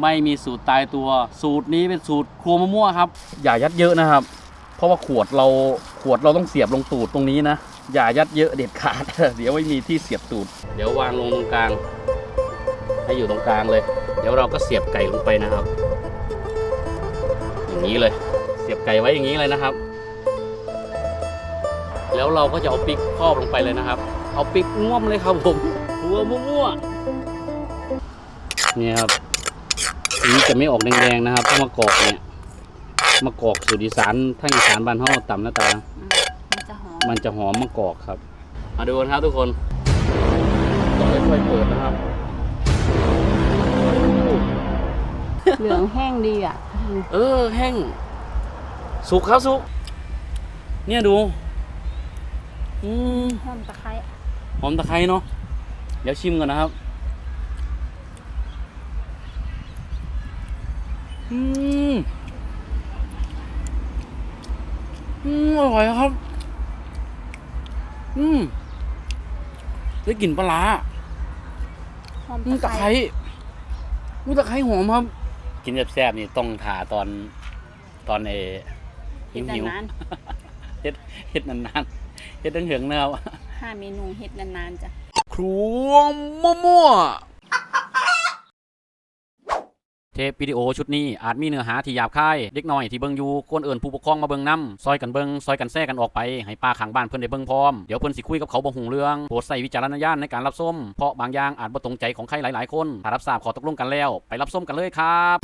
ไม่มีสูตรตายตัว สูตรนี้เป็นสูตรครัวมะม่วครับ อย่ายัดเยอะนะครับ เพราะว่าขวดเราขวดเราต้องเสียบลงตูดตรงนี้นะ อย่ายัดเยอะเด็ดขาด เดี๋ยวไม่มีที่เสียบตูด เดี๋ยววางลงตรงกลาง ให้อยู่ตรงกลางเลย เดี๋ยวเราก็เสียบไก่ลงไปนะครับ อย่างนี้เลย เสียบไก่ไว้อย่างนี้เลยนะครับ แล้วเราก็จะเอาปิ๊กครอบลงไปเลยนะครับ เอาปิ๊กง่วมเลยครับผมหัวมั่วๆเนี่ยครับ อันนี้จะไม่ออกแดงๆนะครับเพราะมะกอกเนี่ยมะกอกสูตรอีสานทั้งอีสานบ้านเฮาต่ำหน้าตาอืมมันจะหอมมันจะหอมมะกอกครับ มาดูกันครับทุกคนต้องค่อยๆเปิดนะครับ เหลืองแห้งดีอะ เออแห้ง สุกครับสุก เนี่ยดู อืมหอมตะไคร้หอมตะไคร้เนาะเดี๋ยวชิมก่อนนะครับ อืมอืมอร่อยครับ อืมได้กลิ่นปลาร้าหอมอืมตะตะไคไคร้ร้อู้ตะไคร้หอมครับ กินแซ่บๆนี่ต้องทาตอนตอนเอหิเฮ็วดหิวนานเฮ็ดเฮ็ดนานๆเฮ็ดตั้งเหงๆนะครับ ๆห้าเมนูเฮ็ดนานๆจ้ะ ครัวมั่ว เทปวิดีโอชุดนี้อาจมีเนื้อหาที่หยาบคาย เด็กน้อยที่เบิ่งอยู่ควรเอิ่นผู้ปกครองมาเบิ่งนํซอยกันเบิ่งซอยกันแซ่กันออกไป ให้ป้าข้างบ้านเพิ่อนได้เบิ่งพร้อม เดี๋ยวเพิ่อนสิคุยกับเขาบ่ฮู้เรื่องโปรดใส่วิจารณญาณในการรับชมเพราะบางอย่างอาจบ่ตรงใจของใครหลายๆ คนถ้ารับทราบขอตกลงกันแล้ว ไปรับชมกันเลยครับ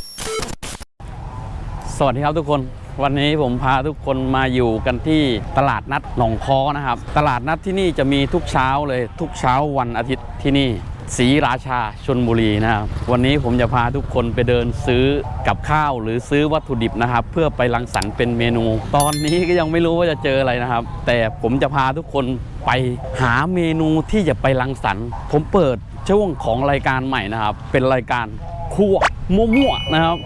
สวัสดีครับทุกคน วันนี้ผมพาทุกคนมาอยู่กันที่ตลาดนัดหนองคอนะครับ ตลาดนัดที่นี่จะมีทุกเช้าเลยทุกเช้าวันอาทิตย์ที่นี่ ศรีราชาชนบุรีนะครับ วันนี้ผมจะพาทุกคนไปเดินซื้อกับข้าวหรือซื้อวัตถุดิบนะครับ เพื่อไปรังสรรค์เป็นเมนู ตอนนี้ก็ยังไม่รู้ว่าจะเจออะไรนะครับ แต่ผมจะพาทุกคนไปหาเมนูที่จะไปรังสรรค์ ผมเปิดช่วงของรายการใหม่นะครับ เป็นรายการครัวมั่วๆนะครับ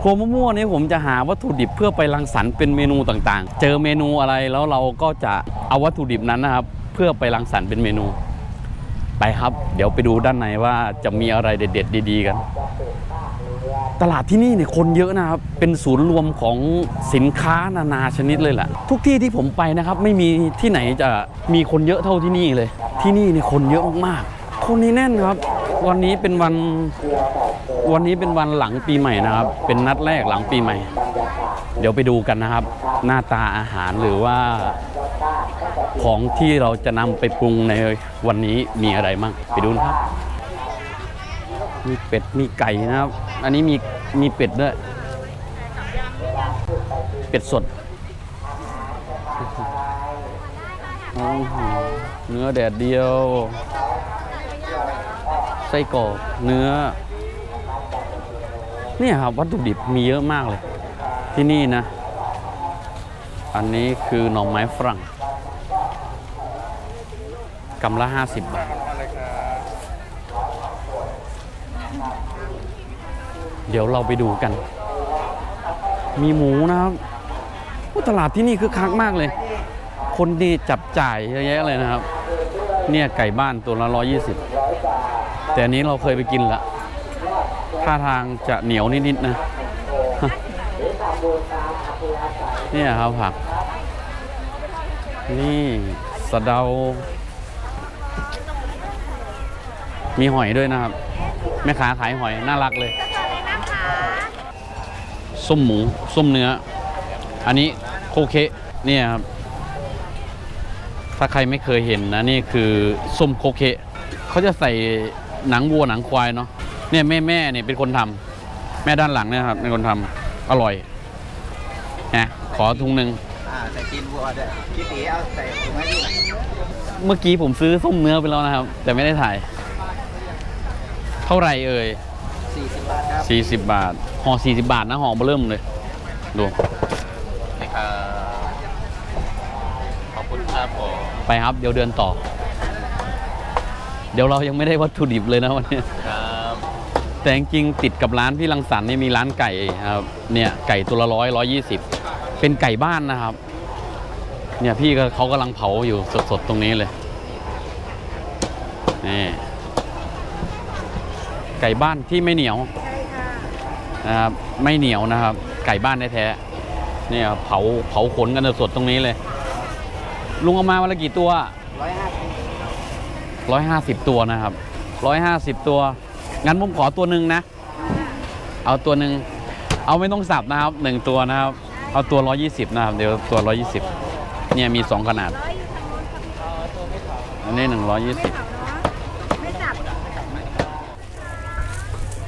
ครัวมั่วๆนี้ผมจะหาวัตถุดิบเพื่อไปรังสรรค์เป็นเมนูต่างๆ เจอเมนูอะไรแล้วเราก็จะเอาวัตถุดิบนั้นนะครับ เพื่อไปรังสรรค์เป็นเมนู ไปครับ เดี๋ยวไปดูด้านในว่าจะมีอะไรเด็ดๆ ดีๆกัน ตลาดที่นี่เนี่ยคนเยอะนะครับ เป็นศูนย์รวมของสินค้านานาชนิดเลยแหละ ทุกที่ที่ผมไปนะครับ ไม่มีที่ไหนจะมีคนเยอะเท่าที่นี่เลย ที่นี่เนี่ยคนเยอะมากๆ คนนี้แน่นครับ วันนี้เป็นวัน วันนี้เป็นวันหลังปีใหม่นะครับ เป็นนัดแรกหลังปีใหม่ เดี๋ยวไปดูกันนะครับ หน้าตาอาหารหรือว่า ของที่เราจะนำไปปรุงในวันนี้มีอะไรมั่งไปดูนะครับ มีเป็ดมีไก่นะครับ อันนี้มีมีเป็ดด้วย เป็ดสดอื้อหือเนื้อแดดเดียว ไส้กรอกเนื้อ เนี่ยครับวัตถุดิบมีเยอะมากเลย ที่นี่นะ อันนี้คือหน่อไม้ฝรั่ง กำละ 50 บาท เดี๋ยวเราไปดูกัน มีหมูนะครับตลาดที่นี่คือคักมากเลย คนดีจับจ่ายเยอะแยะเลยนะครับ เนี่ยไก่บ้านตัวละ 120 แต่อันนี้เราเคยไปกินละท่าทางจะเหนียวนิดๆนะ เนี่ยครับผัก นี่สะเดา มีหอยด้วยนะครับ แม่ค้าขายหอยน่ารักเลยส้มหมูส้มเนื้อ อันนี้โคเคะเนี่ยครับ ถ้าใครไม่เคยเห็นนะนี่คือส้มโคเคะเขาจะใส่หนังวัวหนังควายเนาะเนี่ยแม่แม่เนี่ยเป็นคนทำแม่ด้านหลังเนี่ยครับเป็นคนทำอร่อยนะขอถุงหนึ่งอ่าใส่ตีนวัวด้วยพี่ตีเอาใส่ถุงให้พี่หน่อยเมื่อกี้ผมซื้อส้มเนื้อไปแล้วนะครับ แต่ไม่ได้ถ่ายเท่าไหร่เอ่ยสี่สิบบาทครับ40 บาทห่อ40 บาทนะห่อเบอร์เริ่มเลย ดูนี่ครับขอบคุณครับผมไปครับ เดี๋ยวเดินต่อ เดี๋ยวเรายังไม่ได้วัตถุดิบเลยนะวันนี้ ครับแต่จริงๆติดกับร้านพี่รังสรรค์นี่มีร้านไก่ครับเนี่ยไก่ตัวละร้อยร้อยยี่สิบเป็นไก่บ้านนะครับ เนี่ยพี่ก็เขากำลังเผาอยู่สดๆตรงนี้เลยนี่ ไก่บ้านที่ไม่เหนียวใช่ค่ะนะครับไม่เหนียวนะครับ ไก่บ้านแท้ๆเนี่ยเผาเผาขนกันสดๆตรงนี้เลย ลุงเอามาวันละกี่ตัวร้อยห้าสิบร้อยห้าสิบตัวนะครับร้อยห้าสิบตัวงั้นผมขอตัวหนึ่งนะ เอาตัวหนึ่งเอาไม่ต้องสับนะครับหนึ่งตัวนะครับ เอาตัวร้อยี่สิบนะครับเดี๋ยวตัวร้อยี่สิบเนี่ยมีสองขนาดอันนี้หนึ่งร้อยี่สิบ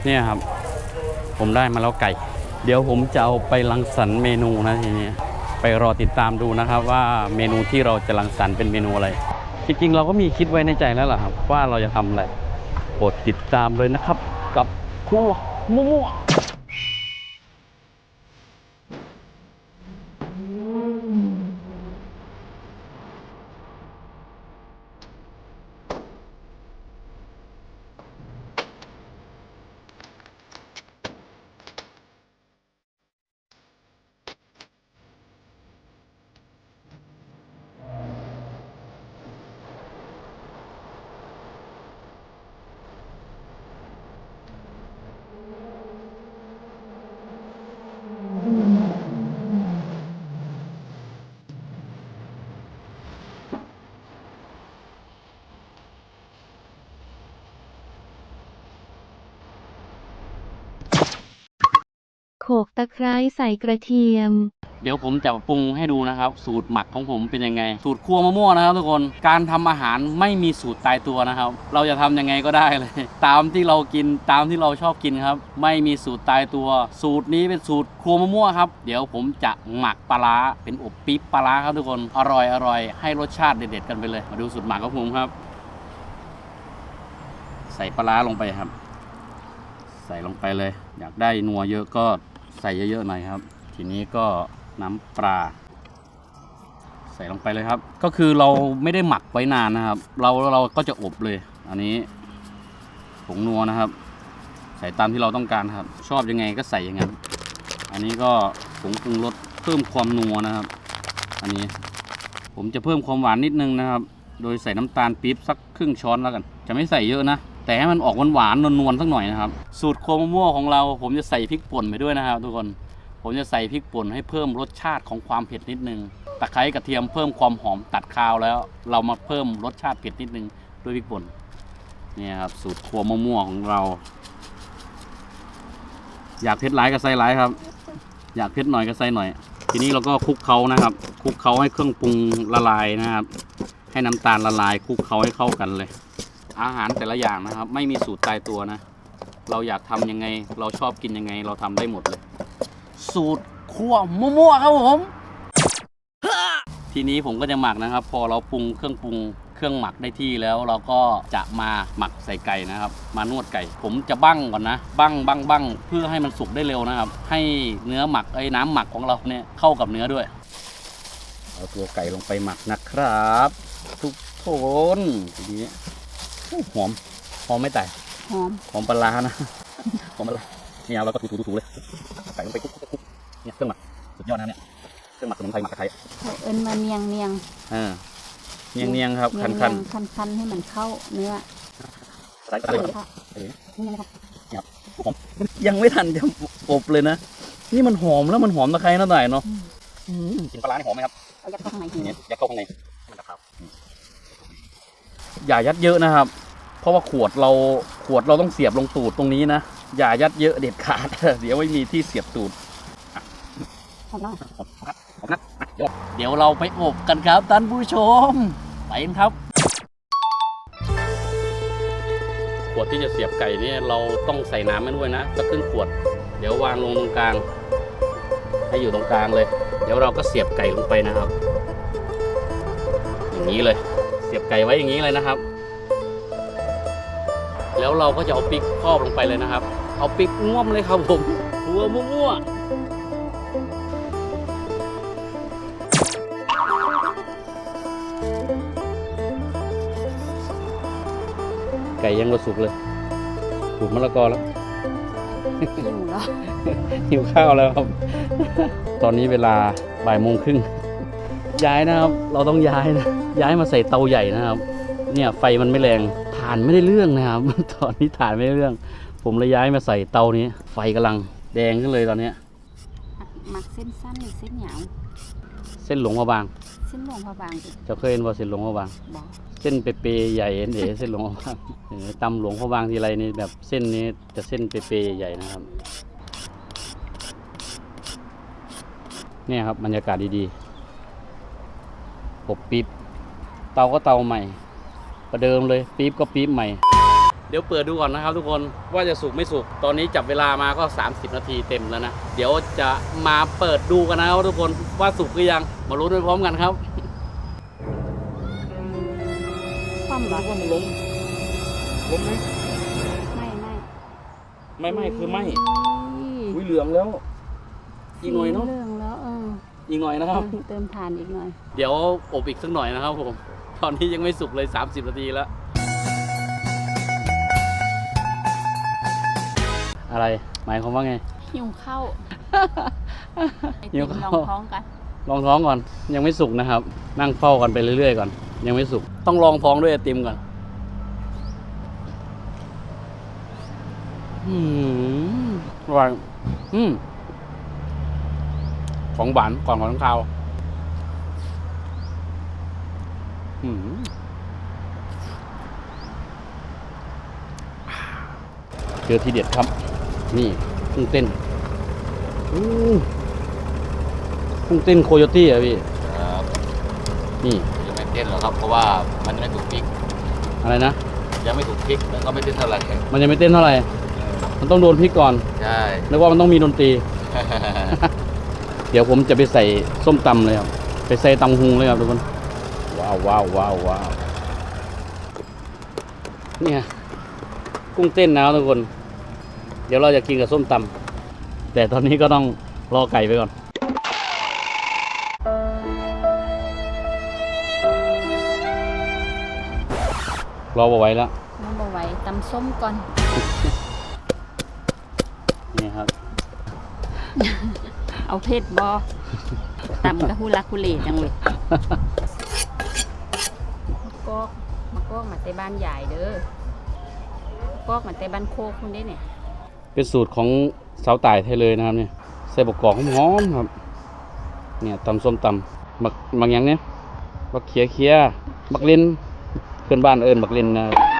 เนี่ยครับ ผมได้มาแล้วไก่ เดี๋ยวผมจะเอาไปรังสรรค์เมนูนะทีนี้ไปรอติดตามดูนะครับว่าเมนูที่เราจะรังสรรค์เป็นเมนูอะไร จริงๆ เราก็มีคิดไว้ในใจแล้วล่ะครับ ว่าเราจะทำอะไรโปรดติดตามเลยนะครับ กับครัวมั่ว กตะไคร้ใส่กระเทียม เดี๋ยวผมจะปรุงให้ดูนะครับ สูตรหมักของผมเป็นยังไง สูตรครัวมะม่วงนะครับทุกคนการทำอาหารไม่มีสูตรตายตัวนะครับ เราจะทำยังไงก็ได้เลย ตามที่เรากินตามที่เราชอบกินครับ ไม่มีสูตรตายตัว สูตรนี้เป็นสูตรครัวมะม่วงครับ เดี๋ยวผมจะหมักปลาร้าเป็นอบปี๊บปลาร้าครับทุกคนอร่อยอร่อยให้รสชาติเด็ดๆกันไปเลย มาดูสูตรหมักของผมครับ ใส่ปลาร้าลงไปครับ ใส่ลงไปเลย อยากได้นัวเยอะก็ ใส่เยอะๆหน่อยครับ ทีนี้ก็น้ำปลาใส่ลงไปเลยครับ ก็คือเราไม่ได้หมักไว้นานนะครับ เราเราก็จะอบเลย อันนี้ผงนัวนะครับ ใส่ตามที่เราต้องการครับ ชอบยังไงก็ใส่อย่างนั้น อันนี้ก็ผงปรุงรสเพิ่มความนัวนะครับ อันนี้ ผมจะเพิ่มความหวานนิดนึงนะครับ โดยใส่น้ำตาลปี๊บสักครึ่งช้อนแล้วกัน จะไม่ใส่เยอะนะ แต่ให้มันออกหวานๆนวลๆสักหน่อยนะครับ สูตรโคมะม่วงของเราผมจะใส่พริกป่นไปด้วยนะครับ ทุกคนผมจะใส่พริกป่นให้เพิ่มรสชาติของความเผ็ดนิดนึงตะไคร้กระเทียมเพิ่มความหอมตัดคาวแล้ว เรามาเพิ่มรสชาติเผ็ดนิดนึงด้วยพริกป่นเนี่ยครับสูตรครัวมะม่วงของเรา อยากเผ็ดร้ายก็ใส่ร้ายครับ อยากเผ็ดหน่อยก็ใส่หน่อย ทีนี้เราก็คลุกเคล้านะครับคลุกเคล้าให้เครื่องปรุงละลายนะครับ ให้น้ำตาลละลายคลุกเคล้าให้เข้ากันเลย อาหารแต่ละอย่างนะครับ ไม่มีสูตรตายตัวนะ เราอยากทำยังไง เราชอบกินยังไง เราทำได้หมดเลย สูตรคั่วมั่วๆครับผม ทีนี้ผมก็จะหมักนะครับ พอเราปรุงเครื่องปรุงเครื่องหมักได้ที่แล้วเราก็จะมาหมักใส่ไก่นะครับ มานวดไก่ ผมจะบั้งก่อนนะ บั้งบั้งบั้งเพื่อให้มันสุกได้เร็วนะครับ ให้เนื้อหมักไอ้น้ำหมักของเราเนี่ยเข้ากับเนื้อด้วยเอาตัวไก่ลงไปหมักนะครับ ทุกคนทีนี้ หอมหอมไม่แต่หอมหอมปลาร้านะหอมปลาร้าเนี่ยเราก็ถูๆๆๆเลยใส่ลงไปคุกๆๆเนี่ยเครื่องหมักสุดยอดนะเนี่ยเครื่องหมักสมุนไพรหมักตะไคร้เขาเอิ้นมาเนียงเนียงเออเนียงเนียงๆครับเนีคัยนงคันคันคันๆให้มันเข้าเนื้อใส่เอเลยอครับค่ะเออนี่นะครับหอมยังไม่ทันจะอบเลยนะนี่มันหอมแล้วมันหอมตะไคร้น่าหน่อยเนาะอืมกินปลาร้านี่หอมไหมครับเอายัดเข้าข้างในทีเนี่ยยัดเข้าข้างในให้มันนะครับอืม อย่ายัดเยอะนะครับ เพราะว่าขวดเราขวดเราต้องเสียบลงตูดตรงนี้นะ อย่ายัดเยอะเด็ดขาด เดี๋ยวไม่มีที่เสียบตูดเดี๋ยวเราไปอบกันครับท่านผู้ชม ไปกันครับ ขวดที่จะเสียบไก่เนี่ยเราต้องใส่น้ำมันด้วยนะสักครึ่งขวด เดี๋ยววางลงตรงกลาง ให้อยู่ตรงกลางเลย เดี๋ยวเราก็เสียบไก่ลงไปนะครับ อย่างนี้เลย สียบไก่ไว้อย่างนี้เลยนะครับ แล้วเราก็จะเอาปิ๊กครอบลงไปเลยนะครับ เอาปิ๊กง่วมเลยครับผมหัวมั่วๆไก่ยังก็สุกเลยถูกมะละกอแล้วหิวแล้วหิวข้าวแล้วครับ ตอนนี้เวลาบ่ายโมงครึ่ง ย้ายนะครับ เราต้องย้ายนะ ย้ายมาใส่เตาใหญ่นะครับ เนี่ยไฟมันไม่แรงถ่านไม่ได้เรื่องนะครับ ตอนนี้ถ่านไม่ได้เรื่อง ผมเลยย้ายมาใส่เตานี้ ไฟกำลังแดงขึ้นเลยตอนเนี้ยหมักเส้นสั้นหรือเส้นยาวเส้นหลวงพระบาง เส้นหลวงพระบางสิเจะเคยเห็นว่าเส้นหลวงพระบางบอกเส้นเปเปๆใหญ่เห็นเอ๋เส้นหลวงพระบางเออตำหลวงพระบางทีไรนี่แบบเส้นนี้จะเส้นเปเปๆใหญ่ๆนะครับเนี่ยครับบรรยากาศดีๆอ บปี๊บเตาก็เตาใหม่ ประเดิมเลยปี๊บก็ปี๊บใหม่ เดี๋ยวเปิดดูก่อนนะครับ ทุกคนว่าจะสุกไม่สุกตอนนี้จับเวลามาก็ 30 นาทีเต็มแล้วนะ เดี๋ยวจะมาเปิดดูกันนะครับทุกคนว่าสุกหรือยังมาลุ้นไปพร้อมกันครับความหรอว่ามันล้มล้มไหมไม่ไม่ไม่ไม่คือไม่อุ้ยอุ้ยเหลืองแล้วอีกหน่อยเนาะสีเหลื องแล้วเอออีกหน่อยนะครับเออเติมทานอีกหน่อย เดี๋ยวอบอีกสักหน่อยนะครับผม ตอนนี้ยังไม่สุกเลย 30 นาทีแล้ว อะไร หมายความว่าไง หิวข้าวไอหิติวมข้าวลองท้องกัน ลองท้องก่อน ยังไม่สุกนะครับ นั่งเฝ้ากันไปเรื่อยๆก่อน ยังไม่สุก ต้องลองท้องด้วยไอติมก่อนอืมอร่อยอืม ของหวานก่อนของข้าวอืมเจอทีเด็ดครับ นี่กุ้งเต้นอู้กุ้งเต้นโคโยตี้อะพี่ครับนี่ยังไม่เต้นหรอกครับ เพราะว่ามันยังไม่ถูกพริก อะไรนะยังไม่ถูกพริกแล้วก็ไม่เต้นเท่าไหร่มันยังไม่เต้นเท่าไหร่ มันต้องโดนพริกก่อน ใช่นึกว่ามันต้องมีดนตรี เดี๋ยวผมจะไปใส่ส้มตำเลยครับ ไปใส่ตำฮุงเลยครับทุกคน ว้าวว้าวว้าวว้าวเนี่ยกุ้งเต้นนะครับทุกคน เดี๋ยวเราจะกินกับส้มตำแต่ตอนนี้ก็ต้องรอไก่ไปก่อนรอเอาไว้แล้วน้ำบะไหว้ตำส้มก่อน นี่ครับ เอาเพชรบอตำกะฮูลักคุเลจังเลยมะกอกมะกอกมาแต่บ้านใหญ่เด้อมะกอกมาแต่บ้านโคกคุณได้เนี่ยเป็นสูตรของสาวต่ายไทยเลยนะครับเนี่ยใส่บกกอกหอมๆครับ เนี่ยตำส้มตำบักบักหยังเนี่ยบักเขียเขียบักเลนเพื่อนบ้านเอิญบักเลนนะครับ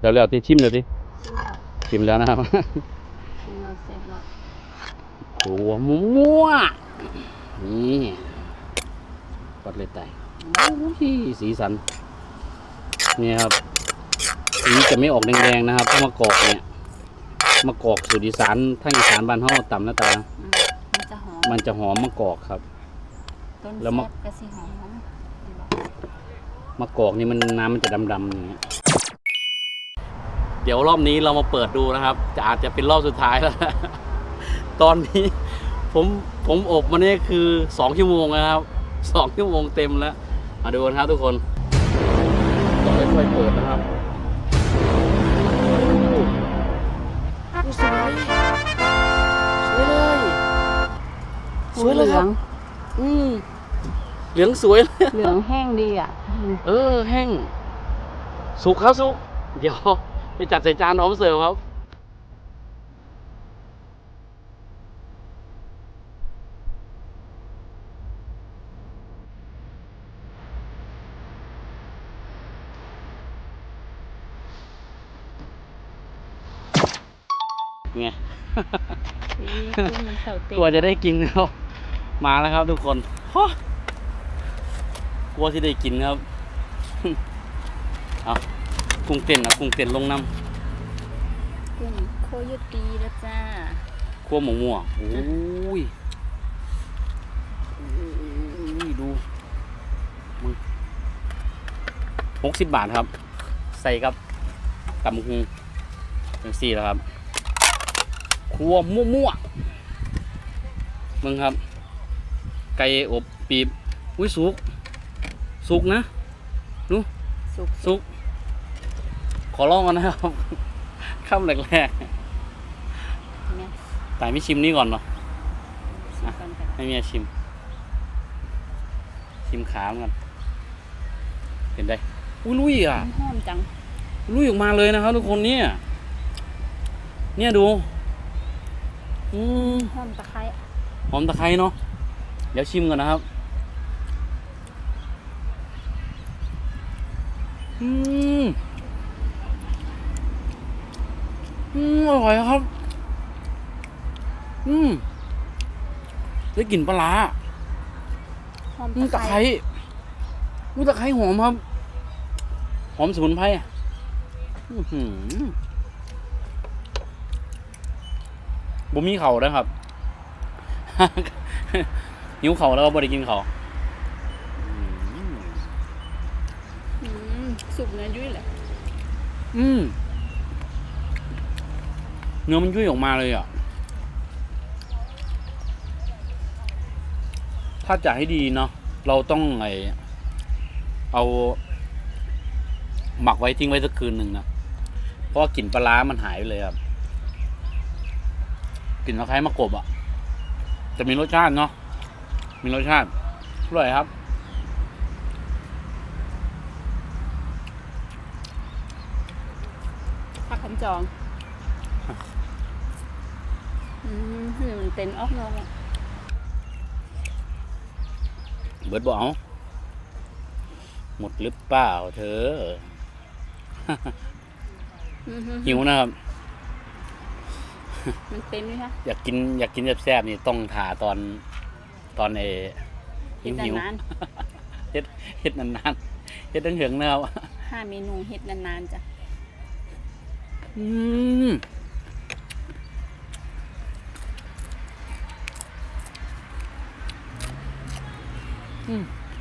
เดี๋ยวเร็วที่ชิมเดี๋ยวที่ชิมแล้วนะครับเราเสร็จแล้วตัวมั่วๆนี่ปัดเลยไตโอ้ยสีสัน นี่ครับสีจะไม่ออกแดงๆนะครับเพราะมะกอกเนี่ยมะกอกสูตรอีสานทั้งอีสานบ้านเฮาต่ำหน้าตาอืมมันจะหอม มันจะหอมมะกอกครับต้นแล้วมะแซ่บกระสีหอมมะกอกนี่มันน้ำมันจะดำๆอย่างเงี้ย เดี๋ยวรอบนี้เรามาเปิดดูนะครับจะอาจจะเป็นรอบสุดท้ายแล้ว ตอนนี้ผมผมอบมาเนี่ยคือสองชั่วโมงนะครับสองชั่วโมงเต็มแล้ว มาดูกันครับทุกคนต้องค่อยๆเปิดนะครับโอ้สวยสวยเลยสวยเลยครับอืมเหลืองสวยเลยเหลืองแห้งดีอะ เออแห้ง สุกครับสุกเดี๋ยว ไปจัดใส่จานพร้อมเสิร์ฟครับไงนี่กุ้งมันเสาติกลัวจะได้กินครับมาแล้วครับทุกคนฮะกลัวที่ได้กินครับ เอา กุ้งเต้นเอากุ้งเต้นลงน้ำกุ้งโคโยตีแล้วจ้าคั่วหมูม่วงโอ้ยนี่ดูมึงหกสิบบาทครับ ใส่ครับตำหุงเป็นสี่แล้วครับครัวมั่วม่วงมึงครับ ไก่อบปีบ อุ้ยสุก สุกนะดูสุกสุก ขอลองกันนะครับข้ามแรกเนี่ยๆแต่ไม่ชิมนี่ก่อนเนาะสุกกันกันให้เมียชิม ชิมขามันกันเห็นได้อุ้ยลุยอะ หอมจังลุยออกมาเลยนะครับทุกคนเนี่ย เนี่ยดู อืม หอมตะไคร้หอมตะไคร้เนาะ เดี๋ยวชิมก่อนนะครับ อืม อืมอร่อยครับ อืมได้กลิ่นปลาร้าหอมอืมตะตะไคไคร้ร้อู้ตะไคร้หอมครับ หอมสมุนไพรอะอื้อหือบ่มีเข่านะครับ หิวเข่าแล้วก็บ่ได้กินเข่าวอืมอืมสุกเนื้อยุ่ยเลยอืม เนื้อมันยุ่ยออกมาเลยอะ ถ้าจะให้ดีเนาะเราต้องไอเอา หมักไว้ทิ้งไว้สักคืนหนึ่งนะเพราะกลิ่นปลาร้ามันหายไปเลยครับกลิ่นคล้ายมะกบอะ จะมีรสชาติเนาะมีรสชาติอร่อยครับผักขันจอง มนี่มันเต็นออกนอกอะเบิดบอกเอาหมดหรือเปล่าเธออือหือหิวนะครับ มันเต็นไหมคะอยากกินอยากกินแซ่บๆนี่ต้องถ่าตอนตอนเอหิวหิวนานเฮ็ดเฮ็ดนานๆเฮ็ดตั้งเหืองนะครับๆห้าเมนูเฮ็ดนานๆจ้ะอืม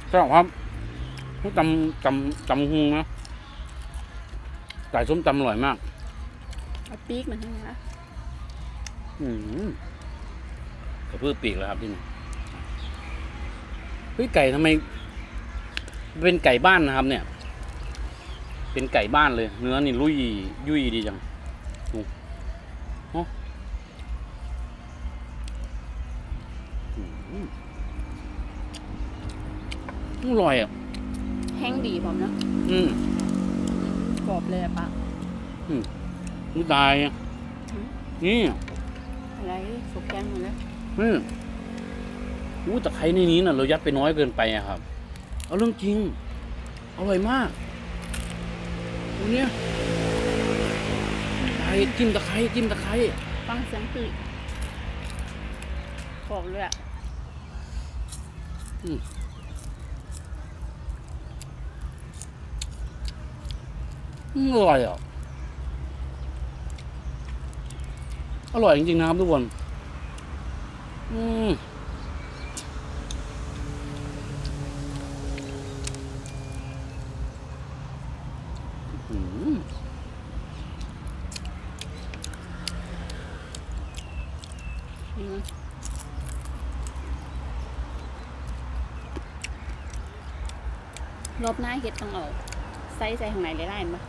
ใช่ครับจำจำจำหุงนะไก่ส้มตำอร่อยมากเอาปีกมาให้นะคะอืมกระพือปีกแล้วครับที่นี่เฮ้ยไก่ทำไม เป็นไก่บ้านนะครับ เนี่ย เป็นไก่บ้านเลย เนื้อนี่ลุยยุ่ยดีจังดูโอ้อืม อร่อยอะ แห้งดีพร้อมเนาะอืมกรอบเลยอะปะนี่ตายอะนี่อะไรสุกแกงหมดเลยนี่อู้ตะไคร้ในนี้น่ะ เรายัดไปน้อยเกินไปอะครับ เอาเรื่องจริง อร่อยมากดูเนี่ยไข่จิ้มตะไคร้จิ้มตะไคร้ฟังเสียงตืดกรอบเลยอะอืม อร่อยอะ อร่อยจริงๆนะครับทุกคน อืมรอบหน้าเฮ็ดต้องเอาใส่ใส่ข้างในได้ๆมั้ย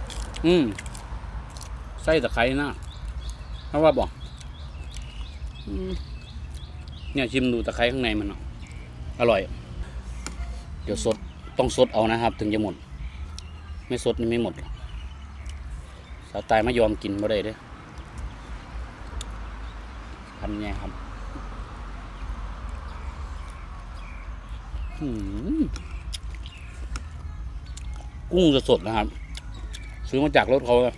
อืมไส้ตะไคร้นะเพราะว่าบอกอืมเนี่ยชิมดูตะไคร้ข้างในมันเนาะอร่อย เดี๋ยวสดต้องสดเอานะครับ ถึงจะหมด ไม่สดนี่ไม่หมดหรอกสาวตายไม่ยอมกินบ่ได้เด้อทำไงครับอืมกุ้งจะสดนะครับ ซื้อมาจากรถเขาอะ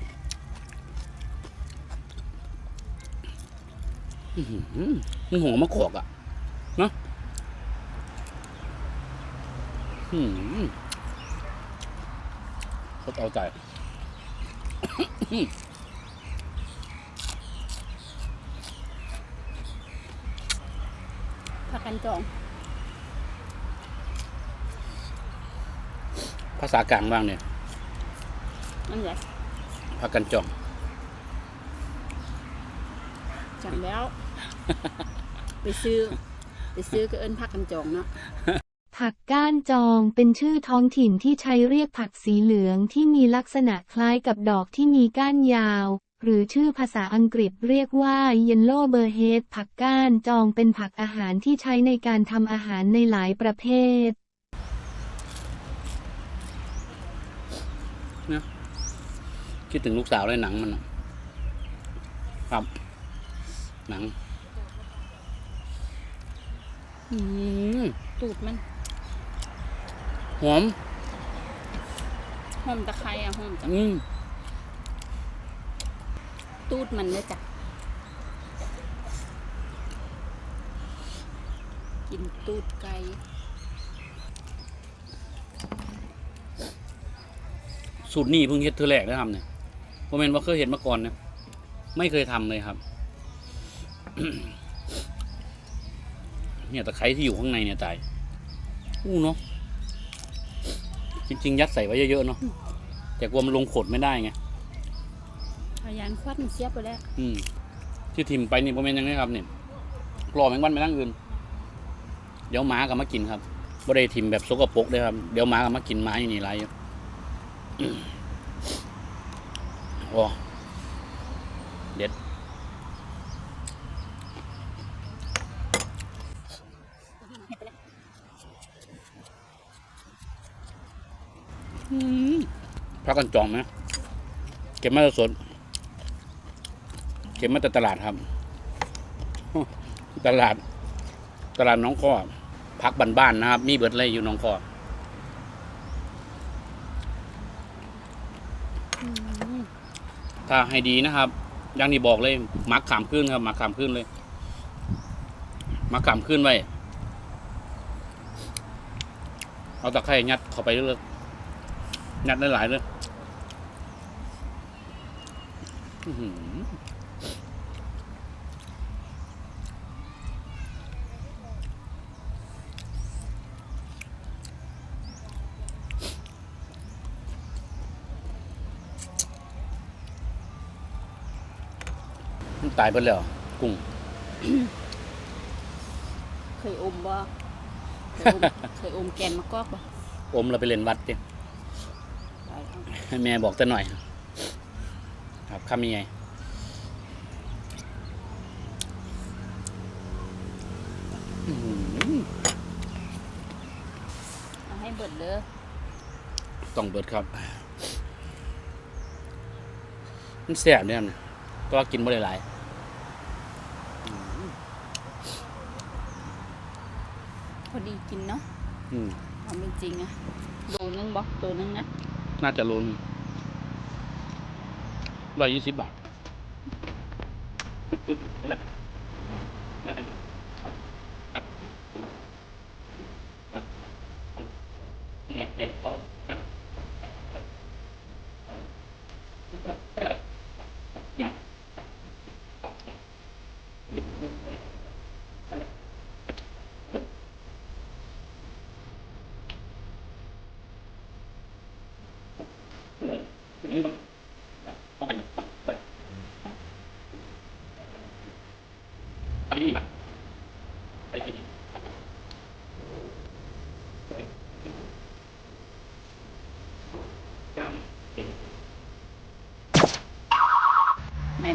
อื้อหือมันหัวมะกอกอะเนาะอื้อหือเขาเอาใจผักกันจอง ภาษากลางบ้างเนี่ย นั่นแหละพักกันจองจำแล้ว ไปซื้อ ไปซื้อก็เอิ้นผักกันจองเนาะผักก้านจองเป็นชื่อท้องถิ่นที่ใช้เรียกผักสีเหลืองที่มีลักษณะคล้ายกับดอกที่มีก้านยาว หรือชื่อภาษาอังกฤษเรียกว่า Yellow b e r h e a d ผักก้านจองเป็นผักอาหารที่ใช้ในการทำอาหารในหลายประเภท คิดถึงลูกสาวเลยหนังมันน่ะครับ หนังอืมตูดมัน หอม หอมตะไคร้อะหอมจ้ะอืมตูดมันเลยจ้ะ กินตูดไก่สูตรนี้เพิ่งเฮ็ดเธอแรกได้ทำเนี่ย โมเมนว่าเคยเห็นมาก่อนนะไม่เคยทำเลยครับ เนี่ยตะไคร้ที่อยู่ข้างในเนี่ยตายอู้เนาะจริง ๆ ยัดใส่ไว้เยอะๆเนาะแต่กลัวมันลงขดไม่ได้ไงพยานควัดมันเสียบไปแล้วอืม ที่ทิมไปนี่โมเมนยังไงครับเนี่ยกรอแมงวันไปทั้งอื่น เดี๋ยวหมาก็มากินครับบ่ได้ทิมแบบสกปรกเลยครับ เดี๋ยวหมาก็มากินหมาอยู่นี่ไรอยู่ โอ้เด็ดพักกันจองไหมเก็บมาจากสวนเก็บมาจากตลาดครับ ตลาด ตลาดน้องข้อพักบ้านๆนะครับ มีเบิดเลยอยู่น้องข้อ ถ้าให้ดีนะครับอย่างที่บอกเลยมักขามขึ้นครับมักขามขึ้นเลย มักขามขึ้นไว้เอาตะไคร่ยัดเข้าไปเรื่อยๆยัดได้หลายเลยอื มันตายไปแล้วกุ้ง เคยอมบ่เคยอม เคยอมแกนมะกอกบ่อมเราไปเล่นวัดดิไปเอาให้แม่บอกแต่หน่อย ครับคำยังไงอื้อหือเอาให้เบิดเด้อต้องเบิดครับ มันแสบเนี่ยนะ ก็กินไม่ได้หลายพอดีกินเนาะอืมเอาเป็นจริงอะโลนึงบ่โลนึงนะน่าจะลุ้นร้อยยี่สิบบาท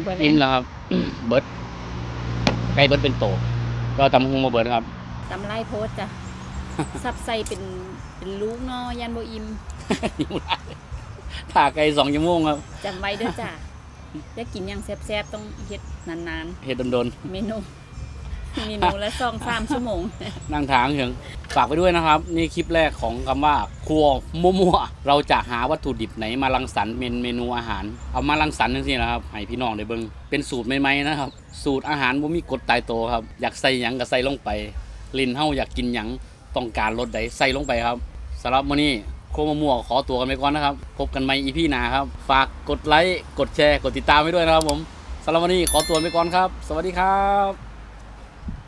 เบิดอิ่มแล้วครับ เบิร์ดไก่เบิร์ดเป็นโตก็ตำฮุงมาเบิร์ดครับ ตำไรโพสจ้ะซับใส่เป็นเป็นลูกเนาะยันบ่อิ่มอยู่ได้ถ่าไก่สองชั่วโมงครับจำไว้เด้อจ้ะอยากกินอย่างแซ่บๆต้องเฮ็ดนานเฮ็ดโดนๆ เมนู เมนูและสองสามชั่วโมง นั่งทางเหียงฝากไปด้วยนะครับ นี่คลิปแรกของคำว่าครัวมั่วๆเราจะหาวัตถุดิบไหนมารังสรรค์เมนเมนูอาหาร เอามารังสรรค์จังซี่นะครับให้พี่น้องได้เบิ่งเป็นสูตรใหม่ๆนะครับ สูตรอาหารบ่มีกฎตายตัวครับ อยากใส่หยังก็ใส่ลงไป ลิ้นเฮาอยากกินหยังต้องการรสใดใส่ลงไปครับสำหรับมื้อนี้โคมะม่วขอตัวกันไปก่อนนะครับ พบกันใหม่อีพีหน้าครับ ฝากกดไลค์กดแชร์กดติดตามไว้ด้วยนะครับผมสำหรับวันนี้ขอตัวไปก่อนครับ สวัสดีครับ